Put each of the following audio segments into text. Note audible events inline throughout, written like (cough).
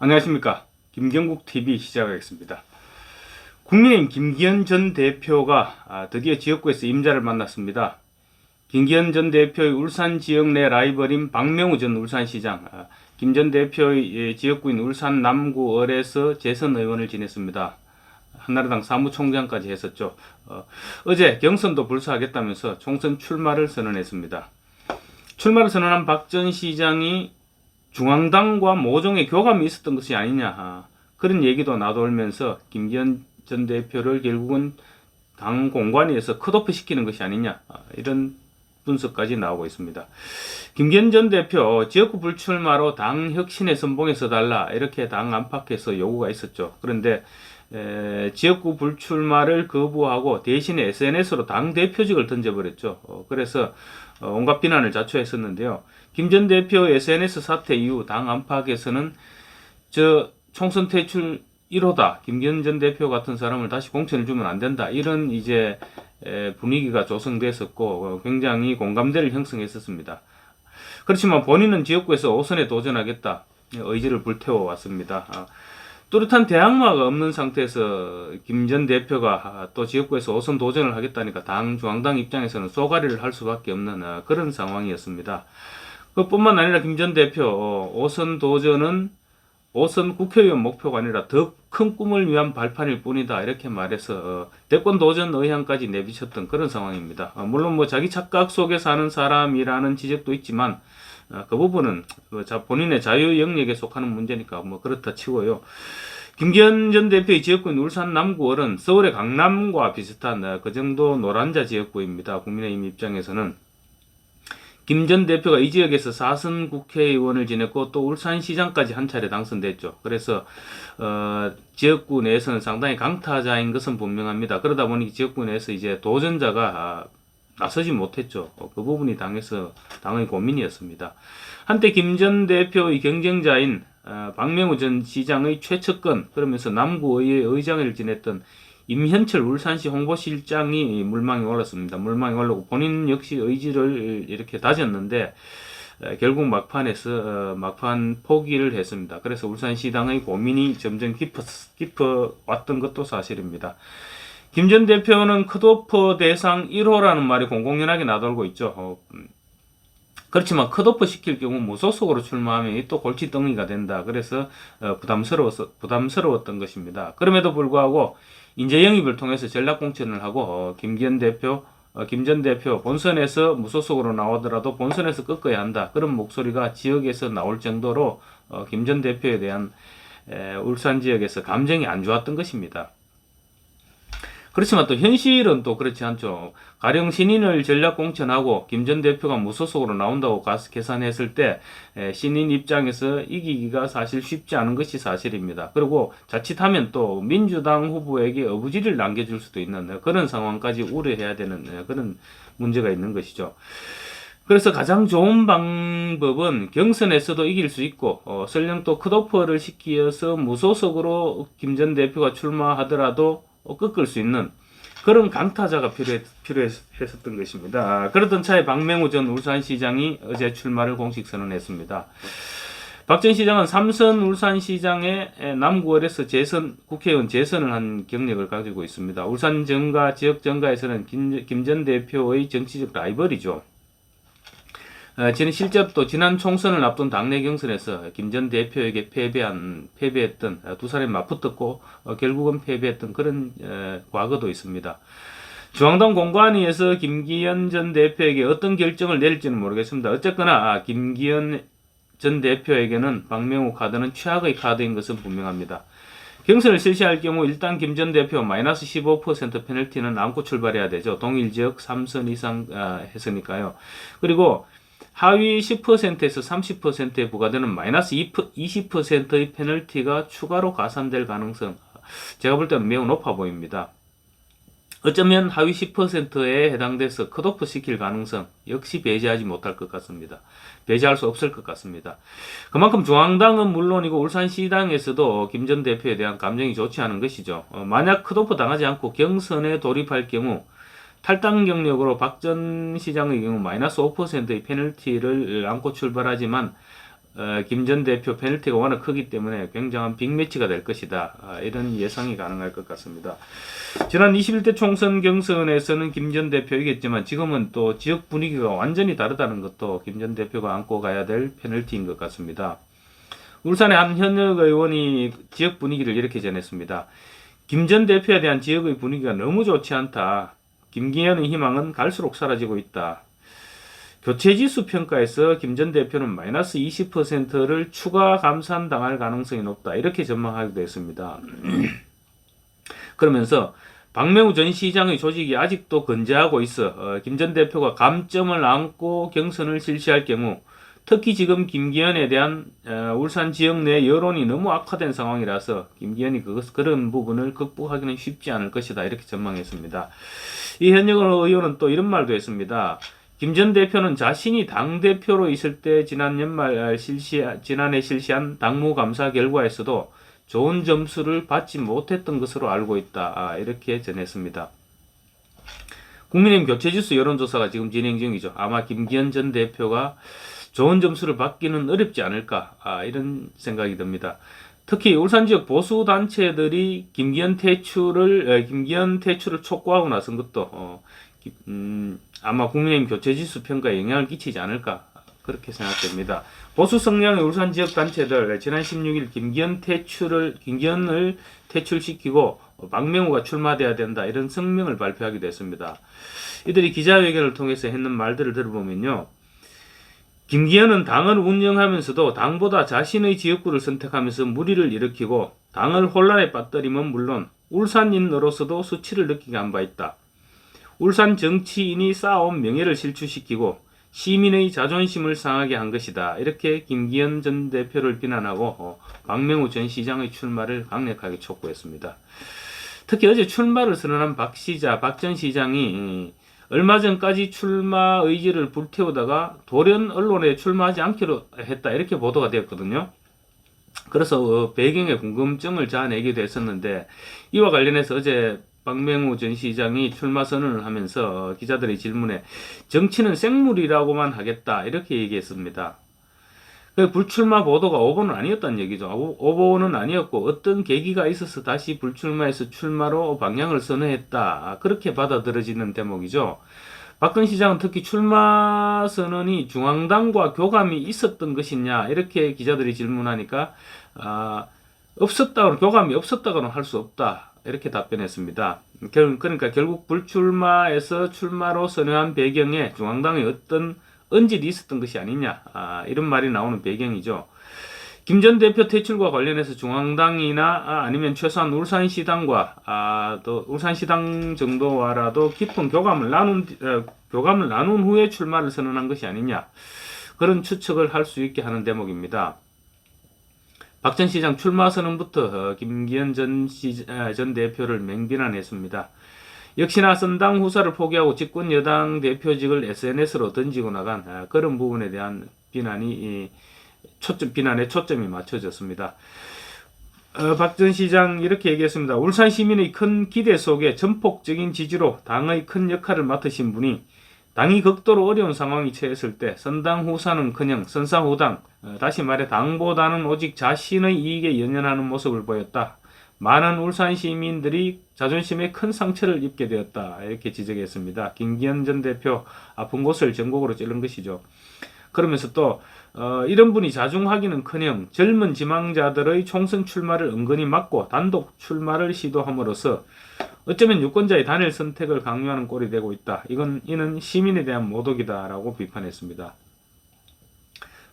안녕하십니까. 김경국 TV 시작하겠습니다. 국민의힘 김기현 전 대표가 아, 드디어 지역구에서 임자를 만났습니다. 김기현 전 대표의 울산 지역 내 라이벌인 박명우 전 울산시장, 아, 김전 대표의 예, 지역구인 울산 남구 을에서 재선 의원을 지냈습니다. 한나라당 사무총장까지 했었죠. 어, 어제 경선도 불사하겠다면서 총선 출마를 선언했습니다. 출마를 선언한 박 전 시장이 중앙당과 모종의 교감이 있었던 것이 아니냐 아, 그런 얘기도 나돌면서 김기현 전 대표를 결국은 당 공관위에서 컷오프 시키는 것이 아니냐 아, 이런 분석까지 나오고 있습니다. 김기현 전 대표 지역구 불출마로 당 혁신의 선봉에 서 달라 이렇게 당 안팎에서 요구가 있었죠. 그런데 에, 지역구 불출마를 거부하고 대신에 SNS로 당 대표직을 던져버렸죠. 어, 그래서 어, 온갖 비난을 자초했었는데요. 김 전 대표 SNS 사태 이후 당 안팎에서는 저 총선 퇴출 1호다. 김기현 전 대표 같은 사람을 다시 공천을 주면 안 된다. 이런 이제 에, 분위기가 조성됐었고 어, 굉장히 공감대를 형성했었습니다. 그렇지만 본인은 지역구에서 5선에 도전하겠다. 의지를 불태워 왔습니다. 아, 뚜렷한 대항마가 없는 상태에서 김 전 대표가 또 지역구에서 5선 도전을 하겠다니까 당 중앙당 입장에서는 쏘가리를 할 수밖에 없는 아, 그런 상황이었습니다. 그뿐만 아니라 김 전 대표 어, 5선 도전은 5선 국회의원 목표가 아니라 더 큰 꿈을 위한 발판일 뿐이다 이렇게 말해서 어, 대권 도전 의향까지 내비쳤던 그런 상황입니다. 어, 물론 뭐 자기 착각 속에 사는 사람이라는 지적도 있지만 어, 그 부분은 그 자- 본인의 자유 영역에 속하는 문제니까 뭐 그렇다 치고요. 김기현 전 대표의 지역구인 울산 남구을은 서울의 강남과 비슷한 어, 그 정도 노란자 지역구입니다. 국민의힘 입장에서는 김 전 대표가 이 지역에서 4선 국회의원을 지냈고 또 울산시장까지 한 차례 당선됐죠. 그래서 어, 지역구 내에서는 상당히 강타자인 것은 분명합니다. 그러다 보니 지역구 내에서 이제 도전자가 아, 나서지 못했죠. 어, 그 부분이 당에서 당의 고민이었습니다. 한때 김 전 대표의 경쟁자인 어, 박명우 전 시장의 최측근 그러면서 남구의회 의장을 지냈던 임현철 울산시 홍보실장이 물망에 올랐습니다. 물망에 올라고 본인 역시 의지를 이렇게 다졌는데 에, 결국 막판에서 어, 막판 포기를 했습니다. 그래서 울산시당의 고민이 점점 깊어 깊어 왔던 것도 사실입니다. 김 전 대표는 컷오프 대상 1호라는 말이 공공연하게 나돌고 있죠. 어, 음, 그렇지만 컷오프 시킬 경우 무소속으로 출마하면 이또 골치덩이가 된다. 그래서 어, 부담스러워서 부담스러웠던 것입니다. 그럼에도 불구하고 인재 영입을 통해서 전략 공천을 하고 어, 김기현 대표, 어, 김전 대표 본선에서 무소속으로 나오더라도 본선에서 꺾어야 한다. 그런 목소리가 지역에서 나올 정도로 어, 김전 대표에 대한 에, 울산 지역에서 감정이 안 좋았던 것입니다. 그렇지만 또 현실은 또 그렇지 않죠. 가령 신인을 전략 공천하고 김 전 대표가 무소속으로 나온다고 가서 계산했을 때 에, 신인 입장에서 이기기가 사실 쉽지 않은 것이 사실입니다. 그리고 자칫하면 또 민주당 후보에게 어부지를 남겨줄 수도 있는 그런 상황까지 우려해야 되는 에, 그런 문제가 있는 것이죠. 그래서 가장 좋은 방법은 경선에서도 이길 수 있고 어, 설령 또 컷오프를 시키어서 무소속으로 김 전 대표가 출마하더라도 어, 꺾을 수 있는 그런 강타자가 필요했, 필요했었던 것입니다. 아, 그러던 차에 박명우 전 울산시장이 어제 출마를 공식 선언했습니다. 박 전 시장은 삼선 울산시장의 남구을에서 재선 국회의원 재선을 한 경력을 가지고 있습니다. 울산 정가 지역 정가에서는 김 전 대표의 정치적 라이벌이죠. 어, 저는 실제 또 지난 총선을 앞둔 당내 경선에서 김 전 대표에게 패배한 패배했던 어, 두 사람이 맞붙었고 어, 결국은 패배했던 그런 어, 과거도 있습니다. 중앙당 공관위에서 김기현 전 대표에게 어떤 결정을 내릴지는 모르겠습니다. 어쨌거나 아, 김기현 전 대표에게는 박명우 카드는 최악의 카드인 것은 분명합니다. 경선을 실시할 경우 일단 김 전 대표 마이너스 15% 페널티는 안고 출발해야 되죠. 동일 지역 3선 이상 아, 했으니까요. 그리고 하위 10%에서 30%에 부과되는 마이너스 20%의 페널티가 추가로 가산될 가능성 제가 볼 때는 매우 높아 보입니다. 어쩌면 하위 10%에 해당돼서 컷오프 시킬 가능성 역시 배제하지 못할 것 같습니다. 배제할 수 없을 것 같습니다. 그만큼 중앙당은 물론이고 울산시당에서도 김 전 대표에 대한 감정이 좋지 않은 것이죠. 어, 만약 컷오프 당하지 않고 경선에 돌입할 경우 탈당 경력으로 박 전 시장의 경우 마이너스 5%의 페널티를 안고 출발하지만 어, 김전 대표 페널티가 워낙 크기 때문에 굉장한 빅매치가 될 것이다. 아, 이런 예상이 가능할 것 같습니다. 지난 21대 총선 경선에서는 김 전 대표 이겼지만 지금은 또 지역 분위기가 완전히 다르다는 것도 김 전 대표가 안고 가야 될 페널티인 것 같습니다. 울산의 한 현역 의원이 지역 분위기를 이렇게 전했습니다. 김 전 대표에 대한 지역의 분위기가 너무 좋지 않다. 김기현의 희망은 갈수록 사라지고 있다. 교체지수 평가에서 김 전 대표는 마이너스 20%를 추가 감산당할 가능성이 높다. 이렇게 전망하기도 했습니다. (clears throat) 그러면서 박명우 전 시장의 조직이 아직도 건재하고 있어 김전 대표가 감점을 안고 경선을 실시할 경우 특히 지금 김기현에 대한 어, 울산 지역 내 여론이 너무 악화된 상황이라서 김기현이 그것, 그런 부분을 극복하기는 쉽지 않을 것이다 이렇게 전망했습니다. 이 현역 의원은 또 이런 말도 했습니다. 김 전 대표는 자신이 당 대표로 있을 때 지난 연말 실시 지난해 실시한 당무 감사 결과에서도 좋은 점수를 받지 못했던 것으로 알고 있다. 아, 이렇게 전했습니다. 국민의힘 교체지수 여론조사가 지금 진행 중이죠. 아마 김기현 전 대표가 좋은 점수를 받기는 어렵지 않을까 아, 이런 생각이 듭니다. 특히 울산 지역 보수 단체들이 김기현 퇴출을 에, 김기현 퇴출을 촉구하고 나선 것도 어, 기- 음, 아마 국민의힘 교체 지수 평가에 영향을 끼치지 않을까 그렇게 생각됩니다. 보수 성향의 울산 지역 단체들 지난 16일 김기현 퇴출을 김기현을 퇴출시키고 박명우가 출마돼야 된다 이런 성명을 발표하기도 했습니다. 이들이 기자회견을 통해서 했는 말들을 들어보면요. 김기현은 당을 운영하면서도 당보다 자신의 지역구를 선택하면서 무리를 일으키고 당을 혼란에 빠뜨리면 물론 울산인으로서도 수치를 느끼게 한 바 있다. 울산 정치인이 쌓아온 명예를 실추시키고 시민의 자존심을 상하게 한 것이다. 이렇게 김기현 전 대표를 비난하고 어, 박명우 전 시장의 출마를 강력하게 촉구했습니다. 특히 어제 출마를 선언한 박 시자, 박 전 시장이 음, 얼마 전까지 출마 의지를 불태우다가 돌연 언론에 출마하지 않기로 했다. 이렇게 보도가 되었거든요. 그래서 어, 배경에 궁금증을 자아내기도 했었는데 이와 관련해서 어제 박명우 전 시장이 출마 선언을 하면서 어, 기자들의 질문에 정치는 생물이라고만 하겠다 이렇게 얘기했습니다. 그 불출마 보도가 오보는 아니었다는 얘기죠. 오- 오보는 아니었고 어떤 계기가 있어서 다시 불출마해서 출마로 방향을 선회했다. 그렇게 받아들여지는 대목이죠. 박근 시장은 특히 출마 선언이 중앙당과 교감이 있었던 것이냐 이렇게 기자들이 질문하니까 아, 없었다고 교감이 없었다고는 할 수 없다 이렇게 답변했습니다. 결- 그러니까 결국 불출마에서 출마로 선회한 배경에 중앙당의 어떤 언질이 있었던 것이 아니냐 아, 이런 말이 나오는 배경이죠. 김 전 대표 퇴출과 관련해서 중앙당이나 아, 아니면 최소한 울산시당과 아, 또 울산시당 정도와라도 깊은 교감을 나눈 뒤- 어, 교감을 나눈 후에 출마를 선언한 것이 아니냐 그런 추측을 할 수 있게 하는 대목입니다. 박 전 시장 출마 선언부터 어, 김기현 전, 시, 아, 전 대표를 맹비난했습니다. 역시나 선당 후사를 포기하고 집권 여당 대표직을 SNS로 던지고 나간 아, 그런 부분에 대한 비난이 이, 초점 비난에 초점이 맞춰졌습니다. 어, 박전 시장 이렇게 얘기했습니다. 울산 시민의 큰 기대 속에 전폭적인 지지로 당의 큰 역할을 맡으신 분이 당이 극도로 어려운 상황이 처했을 때 선당 후사는커녕 선사후당 어, 다시 말해 당보다는 오직 자신의 이익에 연연하는 모습을 보였다. 많은 울산 시민들이 자존심에 큰 상처를 입게 되었다. 이렇게 지적했습니다. 김기현 전 대표 아픈 곳을 전곡으로 찌른 것이죠. 그러면서 또 어, 이런 분이 자중하기는커녕 젊은 지망자들의 총선 출마를 은근히 막고 단독 출마를 시도함으로써 어쩌면 유권자의 단일 선택을 강요하는 꼴이 되고 있다. 이건 이는 시민에 대한 모독이다라고 비판했습니다.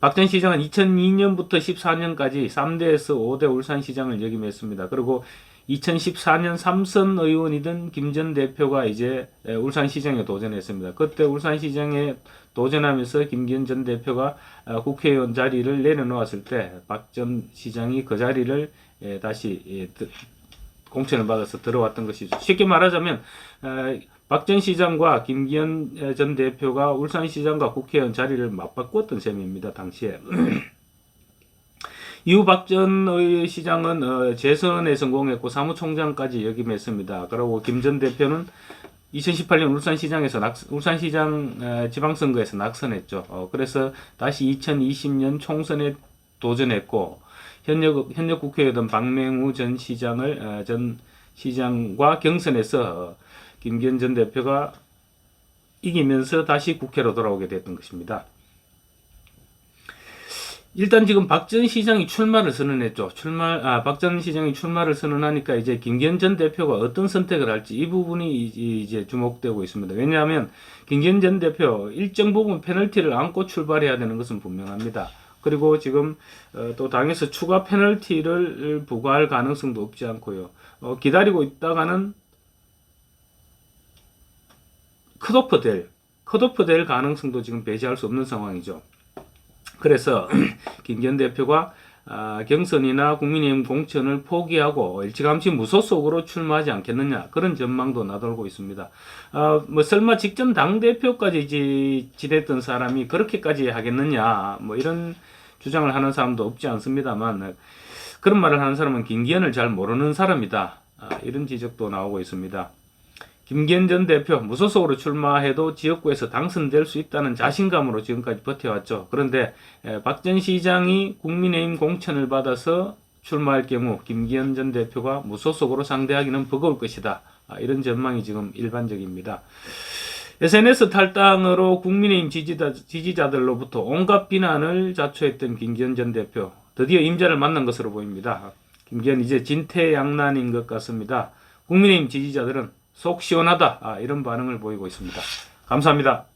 박전 시장은 2002년부터 14년까지 3대에서 5대 울산시장을 역임했습니다. 그리고 2014년 삼선 의원이던 김전 대표가 이제 에, 울산시장에 도전했습니다. 그때 울산시장에 도전하면서 김기현 전 대표가 어, 국회의원 자리를 내려놓았을 때 박 전 시장이 그 자리를 에, 다시 공천을 받아서 들어왔던 것이죠. 쉽게 말하자면 박전 시장과 김기현 전 대표가 울산 시장과 국회의원 자리를 맞바꾸었던 셈입니다. 당시에. (clears throat) 이후 박전 시장은 어, 재선에 성공했고 사무총장까지 역임했습니다. 그리고 김 전 대표는 2018년 울산시장에서 낙, 울산시장 어, 지방선거에서 낙선했죠. 어, 그래서 다시 2020년 총선에 도전했고 현역 현역 국회의원 박맹우 전 시장을 어, 전 시장과 경선에서 김기현 전 대표가 이기면서 다시 국회로 돌아오게 됐던 것입니다. 일단 지금 박전 시장이 출마를 선언했죠. 출마 아, 박전 시장이 출마를 선언하니까 이제 김기현 전 대표가 어떤 선택을 할지 이 부분이 이- 이제 주목되고 있습니다. 왜냐하면 김기현 전 대표 일정 부분 페널티를 안고 출발해야 되는 것은 분명합니다. 그리고 지금 어, 또 당에서 추가 페널티를 부과할 가능성도 없지 않고요. 어, 기다리고 있다가는 컷오프 될 컷오프 될 가능성도 지금 배제할 수 없는 상황이죠. 그래서 (clears throat) 김기현 대표가 아, 경선이나 국민의힘 공천을 포기하고 일찌감치 무소속으로 출마하지 않겠느냐 그런 전망도 나돌고 있습니다. 아, 뭐 설마 직전 당 대표까지 지, 지냈던 사람이 그렇게까지 하겠느냐 뭐 이런 주장을 하는 사람도 없지 않습니다만 그런 말을 하는 사람은 김기현을 잘 모르는 사람이다 아, 이런 지적도 나오고 있습니다. 김기현 전 대표 무소속으로 출마해도 지역구에서 당선될 수 있다는 자신감으로 지금까지 버텨왔죠. 그런데 박 전 시장이 국민의힘 공천을 받아서 출마할 경우 김기현 전 대표가 무소속으로 상대하기는 버거울 것이다. 아, 이런 전망이 지금 일반적입니다. SNS 탈당으로 국민의힘 지지자, 지지자 들로부터 온갖 비난을 자초했던 김기현 전 대표 드디어 임자를 만난 것으로 보입니다. 김기현 이제 진퇴양난인 것 같습니다. 국민의힘 지지자들은 속 시원하다 아, 이런 반응을 보이고 있습니다. 감사합니다.